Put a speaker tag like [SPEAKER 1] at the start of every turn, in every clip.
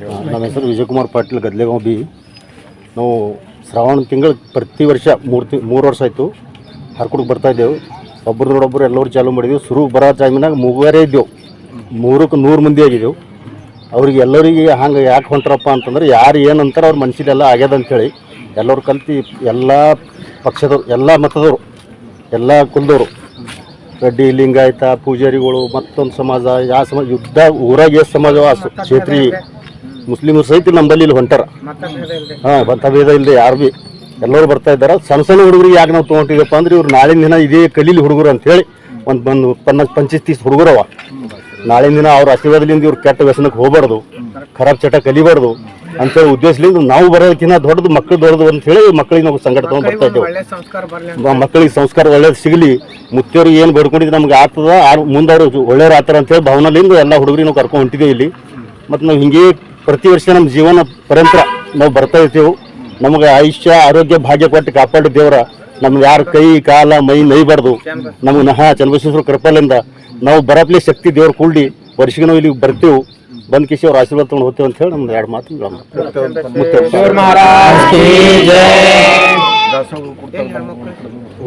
[SPEAKER 1] ನಮ್ಮ ಹೆಸರು ವಿಜಯಕುಮಾರ್ ಪಾಟೀಲ್ ಗದ್ಲೆಗಾಂವ್ ಬಿ. ನಾವು ಶ್ರಾವಣ ತಿಂಗಳು ಪ್ರತಿ ವರ್ಷ ಮೂರು ತಿ, ಮೂರು ವರ್ಷ ಆಯಿತು ಹರ್ಕುಡ್ಗೆ ಬರ್ತಾಯಿದ್ದೆವು ಒಬ್ರದೊಡೊಬ್ಬರು ಎಲ್ಲರೂ ಚಾಲೂ ಮಾಡಿದೆವು. ಶುರು ಬರೋ ಟೈಮಿನಾಗ ಮೂವರೇ ಇದ್ದೆವು. ಮೂರಕ್ಕೆ ನೂರು ಮಂದಿ ಆಗಿದ್ದೆವು. ಅವ್ರಿಗೆ ಎಲ್ಲರಿಗೆ ಹಂಗೆ ಯಾಕೆ ಹೊಂಟ್ರಪ್ಪ ಅಂತಂದ್ರೆ ಯಾರು ಏನಂತಾರೆ ಅವ್ರ ಮನಸ್ಸಿಲ್ಲೆಲ್ಲ ಆಗ್ಯದ ಅಂತೇಳಿ ಎಲ್ಲರೂ ಕಲ್ತು ಎಲ್ಲ ಪಕ್ಷದವ್ರು, ಎಲ್ಲ ಮತದವರು, ಎಲ್ಲ ಕುಲದವರು. ರೆಡ್ಡಿ ಲಿಂಗಾಯತ, ಪೂಜಾರಿಗಳು ಮತ್ತೊಂದು ಸಮಾಜ ಯಾವ ಸಮಾಜ, ಯುದ್ಧ, ಊರಾಗ ಎಷ್ಟು ಸಮಾಜ ಆ ಸ- ಕ್ಷೇತ್ರಿ ಮುಸ್ಲಿಮರು ಸಹಿತ ನಮ್ಮಲ್ಲಿ ಇಲ್ಲಿ ಹೊಂಟಾರ. ಹಾಂ, ಬಂತ ಭೇದ ಇಲ್ಲದೆ ಯಾರು ಭೀ. ಎಲ್ಲರೂ ಬರ್ತಾ ಇದ್ದಾರೆ. ಸಣ್ಣ ಸಣ್ಣ ಹುಡುಗರಿಗೆ ಯಾಕೆ ನಾವು ತೊಗೊಂಡಿದ್ದಪ್ಪ ಅಂದ್ರೆ ಇವ್ರು ನಾಳಿನ ದಿನ ಇದೇ ಕಲೀಲಿ ಹುಡುಗರು ಅಂತ ಹೇಳಿ ಒಂದು ಬಂದು ಪನ್ನ ಪಂಚೀಸ್ ತೀಸ್ ಹುಡುಗರವ ನಾಳಿನ ದಿನ ಅವ್ರ ಆಶೀರ್ವಾದದಿಂದ ಇವ್ರು ಕೆಟ್ಟ ವ್ಯಸನಕ್ಕೆ ಹೋಗಬಾರ್ದು. ಖರಾಬ್ ಚಟ ಕಲಿಬಾರ್ದು ಅಂತೇಳಿ ಉದ್ದೇಶದಿಂದ ನಾವು ಬರೋದಕ್ಕಿಂತ ದೊಡ್ಡದು ಮಕ್ಕಳು ದೊಡ್ಡದು ಅಂತ ಹೇಳಿ ಮಕ್ಕಳಿಗೆ ನಾವು ಸಂಘಟ ತಗೊಂಡು ಬರ್ತಾ ಇದ್ದೇವೆ. ಮಕ್ಕಳಿಗೆ ಸಂಸ್ಕಾರ ಒಳ್ಳೇದು ಸಿಗಲಿ. ಮುತ್ತಿಯವ್ರು ಏನು ಬೇಡ್ಕೊಂಡಿದ್ದು ನಮ್ಗೆ ಆಗ್ತದ. ಮುಂದೆ ಅವರು ಒಳ್ಳೆಯವ್ರು ಆತರ ಅಂತೇಳಿ ಭಾವನೆಯಿಂದ ಎಲ್ಲ ಹುಡುಗರಿಗೆ ನಾವು ಕರ್ಕೊಂಡು ಹೊಂಟಿದ್ದೇವೆ ಇಲ್ಲಿ. ಮತ್ತು ನಾವು ಹಿಂಗೆ ಪ್ರತಿ ವರ್ಷ ನಮ್ಮ ಜೀವನ ಪರಂಪರ ನಾವು ಬರ್ತಾ ಇರ್ತೀವಿ. ನಮಗೆ ಆಯುಷ್ಯ ಆರೋಗ್ಯ ಭಾಗ್ಯ ಕೊಟ್ಟು ಕಾಪಾಡಿ ದೇವರ. ನಮ್ಗೆ ಯಾರು ಕೈ ಕಾಲ ಮೈ ನೈಬಾರ್ದು. ನಮಗೆ ನಹ ಚನ್ನಬಸವೇಶ್ವರ ಕೃಪಾಲಿಂದ ನಾವು ಬರಪ್ಲಿ ಶಕ್ತಿ ದೇವ್ರ ಕೂಡಿ ವರ್ಷಕ್ಕೆ ನಾವು ಇಲ್ಲಿ ಬರ್ತೀವಿ. ಬಂದ್ ಕಿಸಿ ಅವ್ರ ಆಶೀರ್ವಾದ ತಗೊಂಡು ಹೋಗ್ತೀವಿ ಅಂತ ಹೇಳಿ ನಮ್ದು ಎರಡು ಮಾತು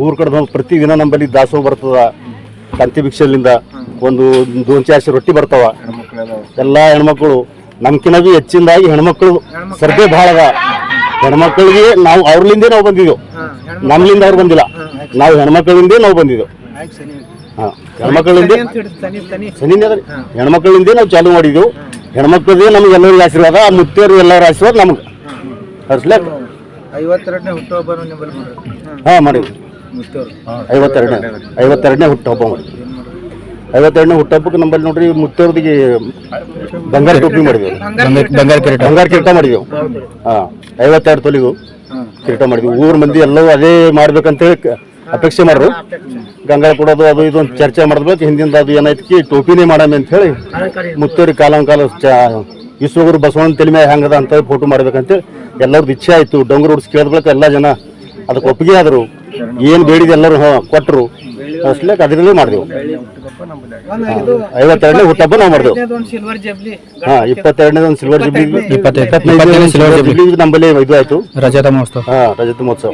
[SPEAKER 1] ಊರ್ ಕಡೆ ಪ್ರತಿ ಪ್ರತಿದಿನ ನಮ್ಮಲ್ಲಿ ದಾಸೋಹ ಬರ್ತದ. ಕಾಂತಿ ಭಿಕ್ಷಲಿಂದ ಒಂದು ದೋನ್ ಚಾರ್ಸಿ ರೊಟ್ಟಿ ಬರ್ತಾವ. ಎಲ್ಲ ಹೆಣ್ಮಕ್ಳು ನಮ್ಕಿನ ಬಿ ಹೆಚ್ಚಿನದಾಗಿ ಹೆಣ್ಮಕ್ಳು ಸರ್ವೆ ಭಾಳ ಅದ ಹೆಣ್ಮಕ್ಳಿಗೆ ನಾವು ಅವ್ರಲಿಂದೇ ನಾವು ಬಂದಿದ್ದೆವು ನಮ್ಲಿಂದ ಅವ್ರು ಬಂದಿಲ್ಲ. ನಾವು ಹೆಣ್ಮಕ್ಳಿಂದೇ ನಾವು ಬಂದಿದ್ದೆವು ಹಾಂ ಹೆಣ್ಮಕ್ಳಿಂದ ಸನಿನೇ ಅದ ಹೆಣ್ಮಕ್ಳಿಂದೇ ನಾವು ಚಾಲು ಮಾಡಿದ್ದೆವು ಹೆಣ್ಮಕ್ಳದೇ ನಮ್ಗೆ ಎಲ್ಲರಿಗೂ ಆಶೀರ್ವಾದ ಆ ಮುತ್ತೇರು ಎಲ್ಲರ ಆಶೀರ್ವಾದ ನಮ್ಗೆ. ಹರ್ಸ್ಲಾಕ್
[SPEAKER 2] ಐವತ್ತೆರಡನೇ ಹುಟ್ಟುಹಬ್ಬ ನಿಮ್ಮಲ್ಲಿ ಮಾಡ್ರಿ
[SPEAKER 1] ಹಾಂ. ಮಾಡಿದ್ವಿ ಐವತ್ತೆರಡನೇ ಐವತ್ತೆರಡನೇ ಹುಟ್ಟುಹಬ್ಬ ಮಾಡಿ ಐವತ್ತೆರಡನೇ ಹುಟ್ಟಪ್ಪಕ್ಕೆ ನಂಬಲ್ಲಿ ನೋಡ್ರಿ ಮುತ್ತೋರ್ದಿಗೆ ಬಂಗಾರ ಟೋಪಿ ಮಾಡಿದೆವು.
[SPEAKER 3] ಬಂಗಾರ ಕಿರೀಟ.
[SPEAKER 1] ಬಂಗಾರ ಕಿರೀಟ ಮಾಡಿದೆವು. ಹಾಂ ಐವತ್ತೆರಡು ತೊಲಿಗೂ ಕಿರೀಟ ಮಾಡಿದ್ವಿ. ಊರ ಮಂದಿ ಎಲ್ಲವೂ ಅದೇ ಮಾಡ್ಬೇಕಂತೇಳಿ ಅಪೇಕ್ಷೆ ಮಾಡ್ರು. ಗಂಗಾಳ ಕೊಡೋದು ಅದು ಇದು ಅಂತ ಚರ್ಚೆ ಮಾಡಿದ್ಬೇಕು ಹಿಂದಿಂದ ಅದು ಏನಾಯ್ತು ಟೋಪಿನೇ ಮಾಡಮಿ ಅಂತ ಹೇಳಿ ಮುತ್ತೂರಿ ಕಾಲಂ ಕಾಲ ವಿಶ್ವಗುರು ಬಸವಣ್ಣ ತಲೆ ಹೆಂಗದ ಅಂತ ಫೋಟೋ ಮಾಡ್ಬೇಕಂತೇಳಿ ಎಲ್ಲರದ್ದು ಇಚ್ಛೆ ಆಯ್ತು. ಡೊಂಗರ ಹುಡ್ಸ್ ಕೇಳಿದ್ಬೇಕು ಎಲ್ಲ ಜನ ಅದಕ್ಕೆ ಒಪ್ಪಿಗೆ ಆದರು. ಏನು ಬೇಡಿದೆ ಎಲ್ಲರೂ ಹಾಂ ಕೊಟ್ಟರು ಅಷ್ಟಲೇಕ್ ಅದರಲ್ಲೇ ಮಾಡಿದೆವು.
[SPEAKER 2] ಒಂದು
[SPEAKER 1] ಐವತ್ತೆರಡನೇ ಹುಟ್ಟಬ್ಬ ನಾವು ಮಾಡಿದೆವು.
[SPEAKER 2] ಒಂದು ಸಿಲ್ವರ್ ಜಬ್ಲಿ
[SPEAKER 1] ಹಾಂ ಇಪ್ಪತ್ತೆರಡನೇ ಒಂದು ಸಿಲ್ವರ್ ಜುಬ್ಲಿ
[SPEAKER 3] ಇಪ್ಪತ್ತೈದು
[SPEAKER 1] ಸಿಲ್ವರ್ ಜುಬ್ಲಿ ನಮ್ಮಲ್ಲಿ ಇದು ಆಯ್ತು.
[SPEAKER 3] ರಜತ ಮಹೋತ್ಸವ.
[SPEAKER 1] ಹಾಂ ರಜತ ಮಹೋತ್ಸವ.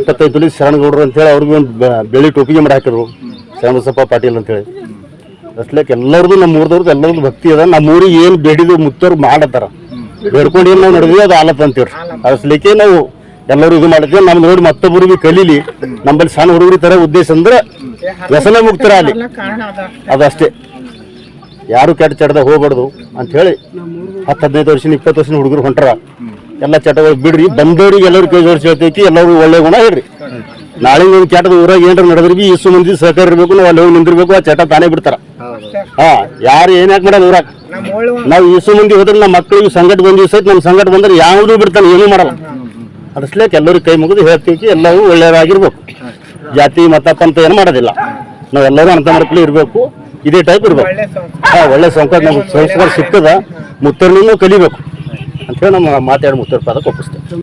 [SPEAKER 2] ಇಪ್ಪತ್ತೈದು
[SPEAKER 1] ಶರಣಗೌಡರು ಅಂತೇಳಿ ಅವ್ರಿಗೆ ಒಂದು ಬೆಳಿ ಟೋಪಿಗೆ ಮಾಡಿ ಹಾಕಿದ್ರು. ಶರಣಸಪ್ಪ ಪಾಟೀಲ್ ಅಂತೇಳಿ ಅಸ್ಲಕ್ಕೆ ಎಲ್ಲರದು ನಮ್ಮ ಊರದವ್ರದ್ದು ಎಲ್ಲರದ್ದು ಭಕ್ತಿ ಅದ. ನಮ್ಮ ಊರಿಗೆ ಏನು ಬೇಡಿದು ಮುತ್ತವ್ರು ಮಾಡತ್ತಾರ. ಬೇಡ್ಕೊಂಡು ಏನು ನಾವು ನಡೆದ್ವಿ ಅದು ಆಲತ್ ಅಂತೀವ್ರಿ. ಅಸ್ಲಿಕ್ಕೆ ನಾವು ಎಲ್ಲರೂ ಇದು ಮಾಡಿದ್ವಿ ನಮ್ಮ ನೋಡಿ ಮತ್ತೊಬ್ಬರಿಗೆ ಕಲೀಲಿ. ನಮ್ಮಲ್ಲಿ ಸಣ್ಣ ಹುಡುಗರು ತರ ಉದ್ದೇಶ ಅಂದ್ರೆ ವ್ಯಸನ ಮುಕ್ತರ ಅಲ್ಲಿ. ಅದಷ್ಟೇ ಯಾರು ಕೆಟ್ಟ ಚಟದಾಗ ಹೋಗ್ಬಾರ್ದು ಅಂತ ಹೇಳಿ ಹತ್ತು ಹದಿನೈದು ವರ್ಷ ಇಪ್ಪತ್ತು ವರ್ಷ ಹುಡುಗರು ಹೊಂಟ್ರ. ಎಲ್ಲ ಚಟಗಳು ಬಿಡ್ರಿ. ಬಂದವ್ರಿಗೆ ಎಲ್ಲರೂ ಕೈ ಜೋಡಿಸಿ ಹೇಳ್ತೈತಿ ಎಲ್ಲರೂ ಒಳ್ಳೆ ಗುಣ ಹೇಳ್ರಿ. ನಾಳೆ ಒಂದು ಕೆಟ್ಟದ ಊರಾಗ ಏನಾರ ನಡೆದ್ರಿ ಬಿ ಇಷ್ಟು ಮಂದಿ ಸಹಕಾರ ಇರಬೇಕು ನಾವು ಅಲ್ಲಿ ಹೋಗಿ ನಿಂದಿರ್ಬೇಕು ಆ ಚಟ ತಾನೇ ಬಿಡ್ತಾರ. ಹಾ ಯಾರು ಏನ್ ಯಾಕೆ ಮಾಡೋದು ಊರಾಗ? ನಾವು ಇಷ್ಟು ಮಂದಿ ಹೋದ್ರೆ ನಮ್ಮ ಮಕ್ಕಳಿಗೆ ಸಂಘಟ ಬಂದಿವಿ ಸಹಿತ ನಮ್ಮ ಸಂಘಟ ಬಂದ್ರೆ ಯಾವುದೂ ಬಿಡ್ತಾನೆ ಏನೂ ಮಾಡಲ್ಲ. ಅದಸ್ಲೇಕ್ ಎಲ್ಲರೂ ಕೈ ಮುಗಿದು ಹೇಳ್ತೀವಿ ಎಲ್ಲವೂ ಒಳ್ಳೆಯದಾಗಿರ್ಬೇಕು. ಜಾತಿ ಮತ ಪಂಥ ಏನು ಮಾಡೋದಿಲ್ಲ. ನಾವೆಲ್ಲರೂ ಅಂತ ಮಕ್ಕಳು ಇರಬೇಕು. ಇದೇ ಟೈಪ್ ಇರಬೇಕು.
[SPEAKER 2] ಒಳ್ಳೆ ಸಂಸ್ಕಾರ
[SPEAKER 1] ಹಾ ಒಳ್ಳೆ ಸಂಸ್ಕಾರ ನಮ್ಗೆ ಸಂಸ್ಕಾರ ಸಿಗ್ತದ. ಮುತ್ತರ್ನೂ ಕಲಿಬೇಕು. ಅಂತೇಳಿ ನಮ್ಮ ಮಾತಾಡಿ ಮುತ್ತರ್ಪಾದ ಕೊಪ್ಪಿಸ್ತೇವೆ ಒಪ್ಪಿಸ್ತೇವೆ.